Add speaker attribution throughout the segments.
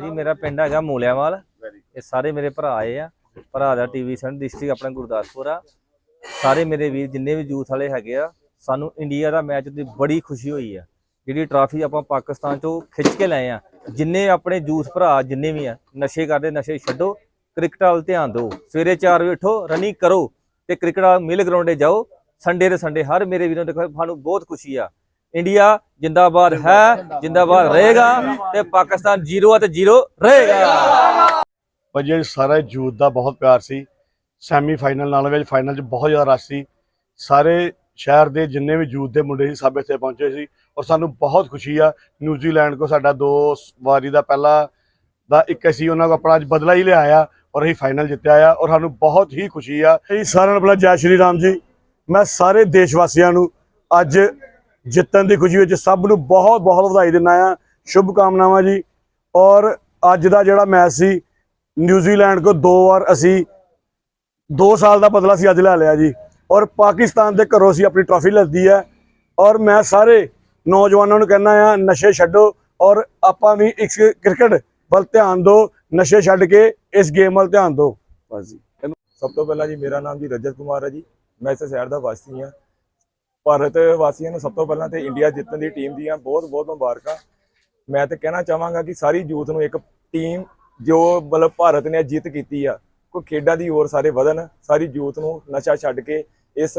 Speaker 1: ਜੀ ਮੇਰਾ ਪਿੰਡ ਹੈਗਾ ਮੂਲਿਆਵਾਲ। ਇਹ ਸਾਰੇ ਮੇਰੇ ਭਰਾ ਆਏ ਆ। ਭਰਾ ਦਾ ਟੀਵੀ ਸਨ ਡਿਸਟ੍ਰਿਕਟ ਆਪਣਾ ਗੁਰਦਾਸਪੁਰ ਆ। ਸਾਰੇ ਮੇਰੇ ਵੀਰ ਜਿੰਨੇ ਵੀ ਯੂਥ ਵਾਲੇ ਹੈਗੇ ਆ, ਸਾਨੂੰ ਇੰਡੀਆ ਦਾ ਮੈਚ ਦੀ ਬੜੀ ਖੁਸ਼ੀ ਹੋਈ ਆ। ਜਿਹੜੀ ਟਰਾਫੀ ਆਪਾਂ ਪਾਕਿਸਤਾਨ ਚੋਂ ਖਿੱਚ ਕੇ ਲਏ ਆ, ਜਿੰਨੇ ਆਪਣੇ ਯੂਥ ਭਰਾ ਜਿੰਨੇ ਵੀ ਆ, ਨਸ਼ੇ ਕਰਦੇ, ਨਸ਼ੇ ਛੱਡੋ, ਕ੍ਰਿਕਟ ਵੱਲ ਧਿਆਨ ਦਿਓ। ਸਵੇਰੇ 4 ਵਜੇ ਉੱਠੋ ਰਨਿੰਗ ਕਰੋ ਤੇ ਕ੍ਰਿਕਟ ਵਾਲ ਮਿਲ ਗਰਾਉਂਡੇ ਜਾਓ। ਸੰਡੇ ਦੇ ਸੰਡੇ ਹਰ ਮੇਰੇ ਵੀਰੋਂ ਦੇਖੋ, ਸਾਨੂੰ ਬਹੁਤ ਖੁਸ਼ੀ ਆ। ਇੰਡੀਆ ਜਿੰਦਾਬਾਦ ਹੈ, ਜਿੰਦਾਬਾਦ ਰਹੇਗਾ ਤੇ ਪਾਕਿਸਤਾਨ ਜ਼ੀਰੋ ਆ ਤੇ ਜ਼ੀਰੋ ਰਹੇਗਾ।
Speaker 2: ਭਾਜੀ ਸਾਰੇ ਯੂਥ ਦਾ ਬਹੁਤ ਪਿਆਰ ਸੀ ਸੈਮੀ ਫਾਈਨਲ ਨਾਲ ਵਿੱਚ ਫਾਈਨਲ 'ਚ ਬਹੁਤ ਜ਼ਿਆਦਾ ਰਸ਼ ਸੀ। ਸਾਰੇ ਸ਼ਹਿਰ ਦੇ ਜਿੰਨੇ ਵੀ ਯੂਥ ਦੇ ਮੁੰਡੇ ਸੀ, ਸਭ ਇੱਥੇ ਪਹੁੰਚੇ ਸੀ ਔਰ ਸਾਨੂੰ ਬਹੁਤ ਖੁਸ਼ੀ ਆ, ਨਿਊਜ਼ੀਲੈਂਡ ਕੋ ਸਾਡਾ ਦੋ ਵਾਰੀ ਦਾ ਪਹਿਲਾ ਦਾ ਇੱਕ ਅਸੀਂ ਉਹਨਾਂ ਕੋ ਆਪਣਾ ਅੱਜ ਬਦਲਾ ਹੀ ਲਿਆ ਆ ਔਰ ਅਸੀਂ ਫਾਈਨਲ ਜਿੱਤਿਆ ਆ ਔਰ ਸਾਨੂੰ ਬਹੁਤ ਹੀ ਖੁਸ਼ੀ ਆ। ਇਹ ਸਾਰਿਆਂ ਨੂੰ ਪਹਿਲਾਂ ਜੈ ਸ਼੍ਰੀ ਰਾਮ ਜੀ। ਮੈਂ ਸਾਰੇ ਦੇਸ਼ ਵਾਸੀਆਂ ਨੂੰ ਅੱਜ ਜਿੱਤਣ ਦੀ ਖੁਸ਼ੀ ਵਿੱਚ ਸਭ ਨੂੰ ਬਹੁਤ ਬਹੁਤ ਵਧਾਈ ਦਿੰਦਾ ਆ। ਸ਼ੁਭ ਕਾਮਨਾਵਾਂ ਜੀ। ਔਰ ਅੱਜ ਦਾ ਜਿਹੜਾ ਮੈਚ ਸੀ, ਨਿਊਜ਼ੀਲੈਂਡ ਕੋ ਦੋ ਵਾਰ ਅਸੀਂ 2 ਸਾਲ ਦਾ ਬਦਲਾ ਸੀ, ਅੱਜ ਲੈ ਲਿਆ ਜੀ। ਔਰ ਪਾਕਿਸਤਾਨ ਦੇ ਘਰੋਂ ਅਸੀਂ ਆਪਣੀ ਟਰਾਫੀ ਲੈਂਦੀ ਹੈ। ਔਰ ਮੈਂ ਸਾਰੇ ਨੌਜਵਾਨਾਂ ਨੂੰ ਕਹਿੰਦਾ ਆ ਨਸ਼ੇ ਛੱਡੋ ਔਰ ਆਪਾਂ ਵੀ ਇਸ ਕ੍ਰਿਕਟ ਵੱਲ ਧਿਆਨ ਦਿਓ, ਨਸ਼ੇ ਛੱਡ ਕੇ ਇਸ ਗੇਮ ਵੱਲ ਧਿਆਨ ਦਿਓ। ਬਸ ਜੀ।
Speaker 3: ਸਭ ਤੋਂ ਪਹਿਲਾਂ ਜੀ, ਮੇਰਾ ਨਾਮ ਜੀ ਰਜਤ ਕੁਮਾਰ ਹੈ ਜੀ। ਮੈਂ ਇਸ ਸ਼ਹਿਰ ਦਾ ਵਾਸੀ ਹਾਂ। ਭਾਰਤ ਵਾਸੀਆਂ ਨੂੰ ਸਭ ਤੋਂ ਪਹਿਲਾਂ ਤੇ ਇੰਡੀਆ ਜਿੱਤਣ ਦੀ ਟੀਮ ਦੀਆਂ ਬਹੁਤ ਬਹੁਤ ਮੁਬਾਰਕਾਂ। ਮੈਂ ਤੇ ਕਹਿਣਾ ਚਾਹਾਂਗਾ ਕਿ ਸਾਰੀ ਯੂਥ ਨੂੰ ਇੱਕ ਟੀਮ ਜੋ ਮਤਲਬ ਭਾਰਤ ਨੇ ਜਿੱਤ ਕੀਤੀ ਆ, ਕੋਈ ਖੇਡਾਂ ਦੀ ਹੋਰ ਸਾਰੇ ਵਧਣ, ਸਾਰੀ ਯੂਥ ਨੂੰ ਨਸ਼ਾ ਛੱਡ ਕੇ ਇਸ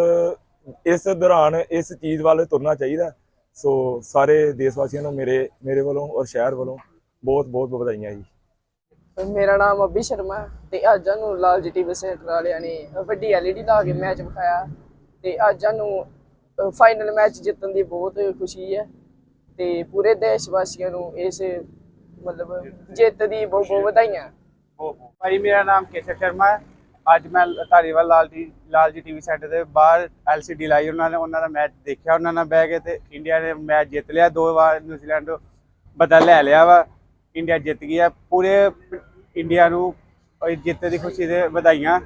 Speaker 3: ਇਸ ਦੌਰਾਨ ਇਸ ਚੀਜ਼ ਵੱਲ ਤੁਰਨਾ ਚਾਹੀਦਾ। ਸੋ ਸਾਰੇ ਦੇਸ਼ ਵਾਸੀਆਂ ਨੂੰ ਮੇਰੇ ਮੇਰੇ ਵੱਲੋਂ ਔਰ ਸ਼ਹਿਰ ਵੱਲੋਂ ਬਹੁਤ ਬਹੁਤ ਵਧਾਈਆਂ ਜੀ।
Speaker 4: ਮੇਰਾ ਨਾਮ ਅਭੀ ਸ਼ਰਮਾ ਤੇ ਅੱਜ ਸਾਨੂੰ ਲਾਲ ਜੀ ਟੀਵੀ ਸੈਂਟਰ ਵਾਲਿਆਂ ਨੇ ਵੱਡੀ ਐਲਈਡੀ ਲਾ ਕੇ ਮੈਚ ਵਿਖਾਇਆ ਤੇ ਅੱਜ ਸਾਨੂੰ ਫਾਈਨਲ ਮੈਚ ਜਿੱਤਣ ਦੀ ਬਹੁਤ ਖੁਸ਼ੀ ਹੈ ਤੇ ਪੂਰੇ ਦੇਸ਼ ਵਾਸੀਆਂ ਨੂੰ ਇਸ ਮਤਲਬ ਜਿੱਤ ਦੀ ਬਹੁਤ ਬਹੁਤ ਵਧਾਈਆਂ।
Speaker 5: ਭਾਈ ਮੇਰਾ ਨਾਮ ਕੇਸ਼ਵ ਸ਼ਰਮਾ ਹੈ ਅੱਜ ਮੈਂ ਧਾਰੀਵਾਲ ਲਾਲ ਜੀ ਲਾਲ ਜੀ ਟੀਵੀ ਸੈਂਟਰ ਦੇ ਬਾਹਰ ਐਲਸੀਡੀ ਲਾਈ, ਉਹਨਾਂ ਨੇ, ਉਹਨਾਂ ਦਾ ਮੈਚ ਦੇਖਿਆ, ਉਹਨਾਂ ਨਾਲ ਬਹਿ ਕੇ ਤੇ ਇੰਡੀਆ ਨੇ ਮੈਚ ਜਿੱਤ ਲਿਆ, ਦੋ ਵਾਰ ਨਿਊਜ਼ੀਲੈਂਡ ਤੋਂ ਲੈ ਲਿਆ ਵਾ ਇੰਡੀਆ ਜਿੱਤ ਗਿਆ ਪੂਰੇ ਇੰਡੀਆ ਨੂੰ ਜਿੱਤ ਦੀ ਖੁਸ਼ੀ ਦੇ ਵਧਾਈਆਂ।